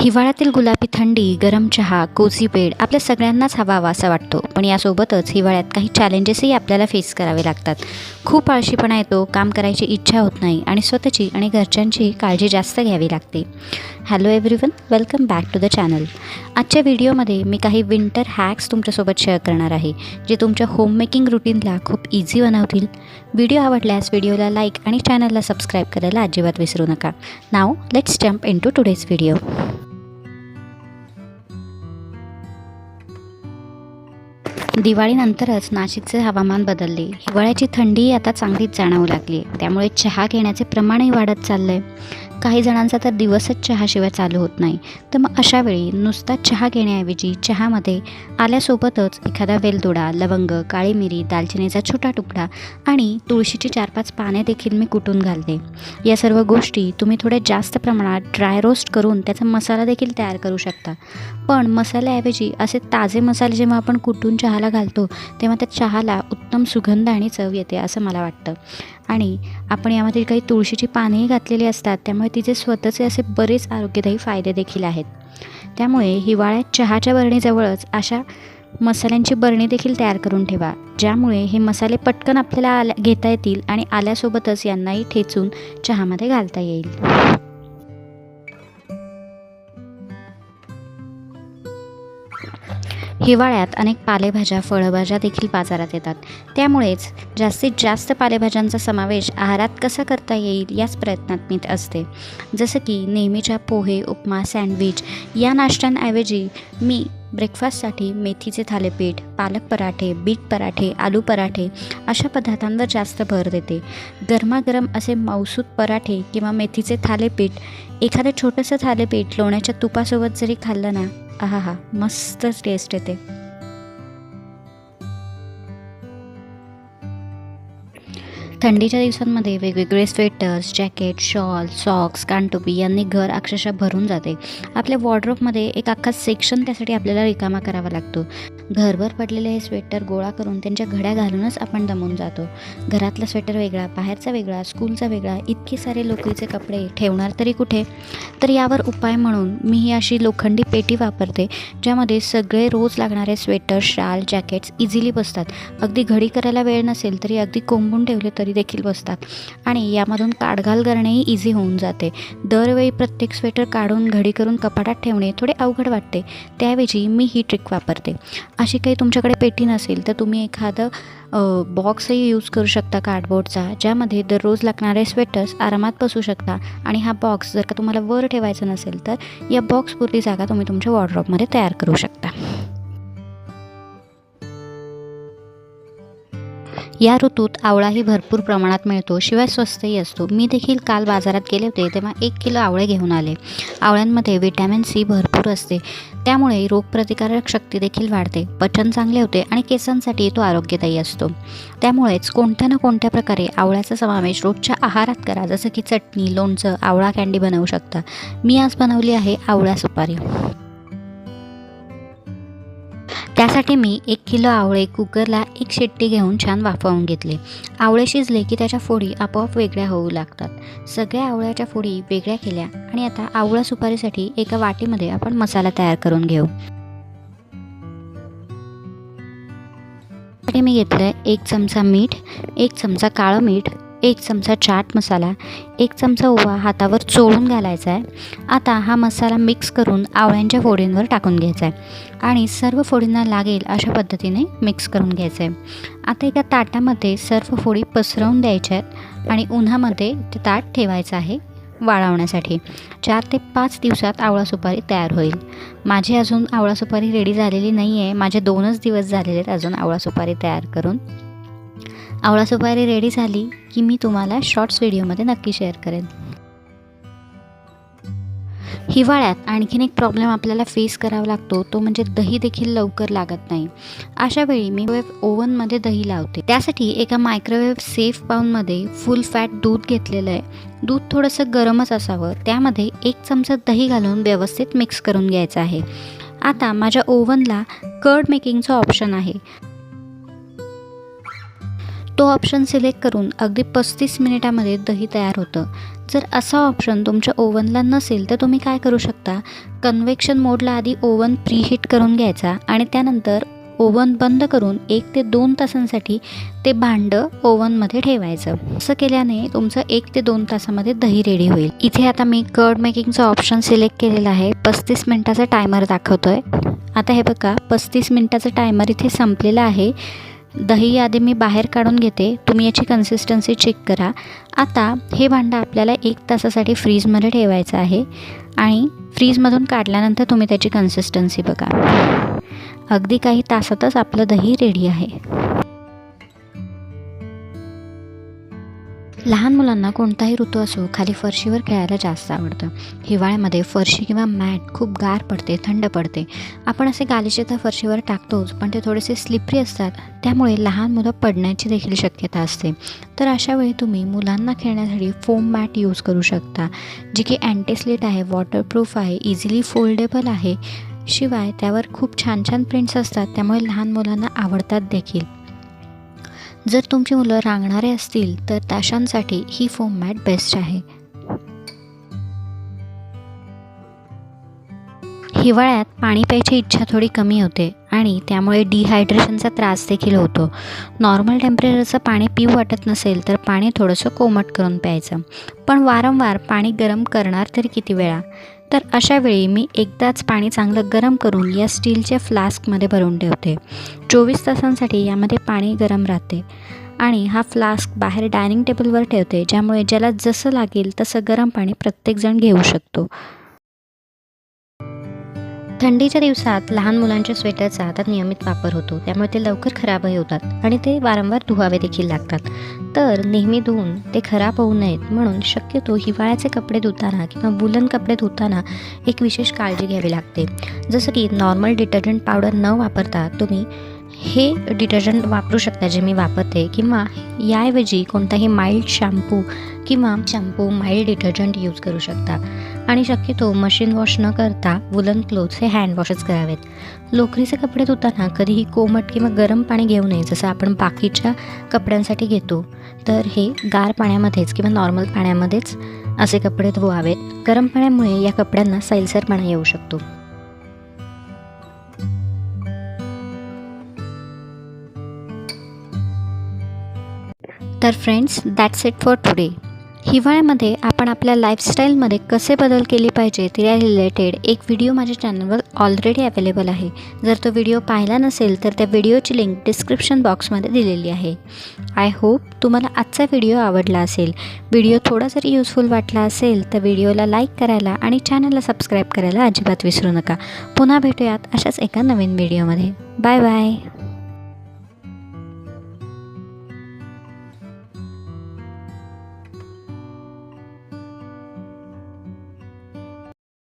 हिवाळ्यातील गुलाबी थंडी गरम चहा कोझी बेड आपल्या सगळ्यांनाच हवावा असा वाटतो. पण यासोबतच हिवाळ्यात काही चॅलेंजेसही आपल्याला फेस करावे लागतात. खूप आळशीपणा येतो काम करायची इच्छा होत नाही आणि स्वतःची आणि घरच्यांची काळजी जास्त घ्यावी लागते. Hello everyone welcome back to the channel आजच्या व्हिडिओमध्ये मी काही विंटर हॅक्स तुमच्यासोबत शेअर करणार आहे जे तुमच्या होममेकिंग रुटीनला खूप इझी बनवतील. व्हिडिओ आवडल्यास व्हिडिओला लाईक आणि चॅनलला सबस्क्राईब करायला अजिबात विसरू नका. नाव let's jump into today's video दिवाळीनंतरच नाशिकचे हवामान बदलले. हिवाळ्याची थंडी आता चांगलीच जाणवू लागली. त्यामुळे चहा घेण्याचे प्रमाणही वाढत चाललं आहे काही जणांचा तर दिवसच चहाशिवाय चालू होत नाही. तर मग अशा वेळी नुसता चहा घेण्याऐवजी चहामध्ये आल्यासोबतच एखादा वेलदोडा लवंग काळी मिरी दालचिनीचा छोटा तुकडा आणि तुळशीची चार पाच पाने देखील मी कुटून घालते. या सर्व गोष्टी तुम्ही थोड्या जास्त प्रमाणात ड्राय रोस्ट करून त्याचा मसाला देखील तयार करू शकता. पण मसाल्याऐवजी असे ताजे मसाले जेव्हा आपण कुटून चहाला घालतो तेव्हा त्या चहाला उत्तम सुगंध आणि चव येते असं मला वाटतं. आणि आपण यामध्ये काही तुळशीची पानेही घातलेली असतात त्यामुळे तिचे स्वतःचे असे बरेच आरोग्यदायी फायदे देखील आहेत. त्यामुळे हिवाळ्यात चहाच्या बरणीजवळच अशा मसाल्यांची बरणी देखील तयार करून ठेवा ज्यामुळे हे मसाले पटकन आपल्याला आल्या घेता येतील आणि आल्यासोबतच यांनाही ठेचून चहामध्ये घालता येईल. हिवाळ्यात अनेक पालेभाज्या फळभाज्या देखील बाजारात येतात. त्यामुळेच जास्तीत जास्त पालेभाज्यांचा समावेश आहारात कसा करता येईल याच प्रयत्नात मी असते. जसं की नेहमीच्या पोहे उपमा सँडविच या नाश्त्यांऐवजी मी ब्रेकफास्टसाठी मेथीचे थालीपीठ पालक पराठे बीट पराठे आलू पराठे अशा पदार्थांवर जास्त भर देते. गरमागरम असे मौसूद पराठे किंवा मेथीचे थालीपीठ एखादं छोटंसं थालीपीठ लोण्याच्या तुपासोबत जरी खाल्लं ना आहा हा मस्त टेस्ट येते. थंडीच्या दिवसांमध्ये वेगवेगळे स्वेटर्स जॅकेट शॉल सॉक्स कानटोपी यांनी घर अक्षरशः भरून जाते. आपल्या वॉर्ड्रोपमध्ये एक अख्खा सेक्शन त्यासाठी आपल्याला रिकामा करावा लागतो. घरभर पडलेले हे स्वेटर गोळा करून त्यांच्या घड्या घालूनच आपण दमून जातो. घरातला स्वेटर वेगळा बाहेरचा वेगळा स्कूलचा वेगळा इतके सारे लोकरीचे कपडे ठेवणार तरी कुठे? तर यावर उपाय म्हणून मी ही अशी लोखंडी पेटी वापरते ज्यामध्ये सगळे रोज लागणारे स्वेटर शाल जॅकेट्स इझिली बसतात. अगदी घडी करायला वेळ नसेल तरी अगदी कोंबून ठेवले तरी देखील बसतात. आणि यामधून काढघाल करणेही इझी होऊन जाते. दरवेळी प्रत्येक स्वेटर काढून घडी करून कपाटात ठेवणे थोडे अवघड वाटते. त्याऐवजी मी ही ट्रिक वापरते. अशी काही तुमच्याकडे पेटी नसेल तर तुम्ही एखादं बॉक्सही यूज करू शकता कार्डबोर्डचा ज्यामध्ये दररोज लागणारे स्वेटर्स आरामात बसू शकता. आणि हा बॉक्स जर का तुम्हाला वर ठेवायचा नसेल तर या बॉक्सपुरती जागा तुम्ही तुमच्या वॉर्ड्रॉपमध्ये तयार करू शकता. या ऋतूत आवळाही भरपूर प्रमाणात मिळतो शिवाय स्वस्तही असतो. मी देखील काल बाजारात गेले होते तेव्हा एक किलो आवळे घेऊन आले. आवळ्यांमध्ये विटॅमिन सी भरपूर असते. त्यामुळे रोगप्रतिकारक शक्ती देखील वाढते. पचन चांगले होते आणि केसांसाठी तो आरोग्यदायी असतो. त्यामुळेच कोणत्या ना कोणत्या प्रकारे आवळ्याचा समावेश रोजच्या आहारात करा जसं की चटणी लोणचं आवळा कँडी बनवू शकता. मी आज बनवली आहे आवळा सुपारी. त्यासाठी मी एक किलो आवळे कुकरला एक शिट्टी घेऊन छान वाफवून घेतले. आवळे शिजले की त्याच्या फोडी आपोआप वेगळ्या होऊ लागतात. सगळ्या आवळ्याच्या फोडी वेगळ्या केल्या आणि आता आवळा सुपारीसाठी एका वाटीमध्ये आपण मसाला तयार करून घेऊ. मी घेतलं एक चमचा मीठ एक चमचा काळं मीठ एक चमचा चाट मसाला एक चमचा ओवा हातावर चोळून घालायचा आहे. आता हा मसाला मिक्स करून आवळ्यांच्या फोडींवर टाकून घ्यायचा आहे. आणि सर्व फोडींना लागेल अशा पद्धतीने मिक्स करून घ्यायचं आहे. आता एका ताटामध्ये सर्व फोडी पसरवून द्यायच्या आहेत आणि उन्हामध्ये ते ताट ठेवायचं आहे वाळवण्यासाठी. चार ते पाच दिवसात आवळा सुपारी तयार होईल. माझी अजून आवळा सुपारी रेडी झालेली नाही आहे माझे दोनच दिवस झालेले आहेत अजून आवळा सुपारी तयार करून. आवळा सुपारी रेडी झाली की मी तुम्हाला शॉर्ट्स व्हिडिओमध्ये नक्की शेअर करेन. हिवाळ्यात आणखीन एक प्रॉब्लेम आपल्याला फेस करावा लागतो तो म्हणजे दही देखील लवकर लागत नाही. अशा वेळी मी ओव्हनमध्ये दही लावते. त्यासाठी एका मायक्रोवेव्ह सेफ पाऊनमध्ये फुल फॅट दूध घेतलेलं आहे. दूध थोडंसं गरमच असावं. त्यामध्ये एक चमचा दही घालून व्यवस्थित मिक्स करून घ्यायचं आहे. आता माझ्या ओव्हनला कर्ड मेकिंगचं ऑप्शन आहे. तो ऑप्शन सिलेक्ट करून अगदी पस्तीस मिनिटामध्ये दही तयार होतं. जर असा ऑप्शन तुमच्या ओव्हनला नसेल तर तुम्ही काय करू शकता? कन्व्हेक्शन मोडला आधी ओव्हन प्रीहीट करून घ्यायचा आणि त्यानंतर ओव्हन बंद करून एक ते दोन तासांसाठी ते भांडं ओव्हनमध्ये ठेवायचं. असं केल्याने तुमचं एक ते दोन तासामध्ये दही रेडी होईल. इथे आता मी कर्ड मेकिंगचा ऑप्शन सिलेक्ट केलेला आहे. पस्तीस मिनटाचा टायमर दाखवतो आहे आता हे बघा पस्तीस मिनटाचं टायमर इथे संपलेलं आहे. दही आधी मी बाहेर काढून घेते. तुम्ही याची कन्सिस्टन्सी चेक करा. आता हे भांडं आपल्याला एक तासासाठी फ्रीजमध्ये ठेवायचं आहे. आणि फ्रीजमधून काढल्यानंतर तुम्ही त्याची कन्सिस्टन्सी बघा. अगदी काही तासातच आपलं दही रेडी आहे. लहान मुलांना कोणताही ऋतू असो खाली फरशीवर खेळायला जास्त आवडतं. हिवाळ्यामध्ये फरशी किंवा मॅट खूप गार पडते थंड पडते. आपण असे गालिचे तर फरशीवर टाकतोच पण ते थोडेसे स्लिपरी असतात. त्यामुळे लहान मुलं पडण्याची देखील शक्यता असते. तर अशा वेळी तुम्ही मुलांना खेळण्यासाठी फोम मॅट यूज करू शकता जी की अँटीस्लिट आहे वॉटरप्रूफ आहे इझिली फोल्डेबल आहे. शिवाय त्यावर खूप छान छान प्रिंट्स असतात त्यामुळे लहान मुलांना आवडतात देखील. जर तुमची मुलं रांगणारे असतील तर ताशांसाठी ही फोम मॅट बेस्ट आहे. हिवाळ्यात पाणी प्यायची इच्छा थोडी कमी होते आणि त्यामुळे डिहायड्रेशनचा त्रास देखील होतो. नॉर्मल टेम्परेचरचं पाणी पिऊ वाटत नसेल तर पाणी थोडंसं कोमट करून प्यायचं. पण वारंवार पाणी गरम करणार तरी किती वेळा? तर अशावेळी मी एकदाच पाणी चांगलं गरम करून या स्टीलच्या फ्लास्कमध्ये भरून ठेवते. चोवीस तासांसाठी यामध्ये पाणी गरम राहते आणि हा फ्लास्क बाहेर डायनिंग टेबलवर ठेवते ज्यामुळे ज्याला जसं लागेल तसं गरम पाणी प्रत्येकजण घेऊ शकतो. थंडीच्या दिवसात लहान मुलांच्या स्वेटरचा आता नियमित वापर होतो. त्यामुळे ते लवकर खराबही होतात आणि ते वारंवार धुवावे देखील लागतात. तर नेहमी धुवून ते खराब होऊ नयेत म्हणून शक्यतो हिवाळ्याचे कपडे धुताना किंवा वुलन कपडे धुताना एक विशेष काळजी घ्यावी लागते. जसं की नॉर्मल डिटर्जंट पावडर न वापरता तुम्ही हे डिटर्जंट वापरू शकता जे मी वापरते किंवा याऐवजी कोणताही माइल्ड शॅम्पू किंवा शॅम्पू माइल्ड डिटर्जंट यूज करू शकता. आणि शक्यतो मशीन वॉश न करता वुलन क्लोथ्स हे हँड वॉशच करावेत. लोकरीचे कपडे धुताना कधीही कोमट किंवा गरम पाणी घेऊ नये जसं आपण बाकीच्या कपड्यांसाठी घेतो तर हे गार पाण्यामध्येच किंवा नॉर्मल पाण्यामध्येच असे कपडे धुवावेत. गरम पाण्यामुळे या कपड्यांना सैलसरपणा येऊ शकतो. तर friends that's it for today हिवाळ्यामध्ये आपण आपल्या लाईफस्टाईलमध्ये कसे बदल केले पाहिजे त्या रिलेटेड एक व्हिडिओ माझ्या चॅनलवर ऑलरेडी अवेलेबल आहे. जर तो व्हिडिओ पाहिला नसेल तर त्या व्हिडिओची लिंक डिस्क्रिप्शन बॉक्समध्ये दिलेली आहे. आय होप तुम्हाला आजचा व्हिडिओ आवडला असेल. व्हिडिओ थोडा जरी युजफुल वाटला असेल तर व्हिडिओला लाईक करायला आणि चॅनलला सबस्क्राईब करायला अजिबात विसरू नका. पुन्हा भेटूयात अशाच एका नवीन व्हिडिओमध्ये बाय बाय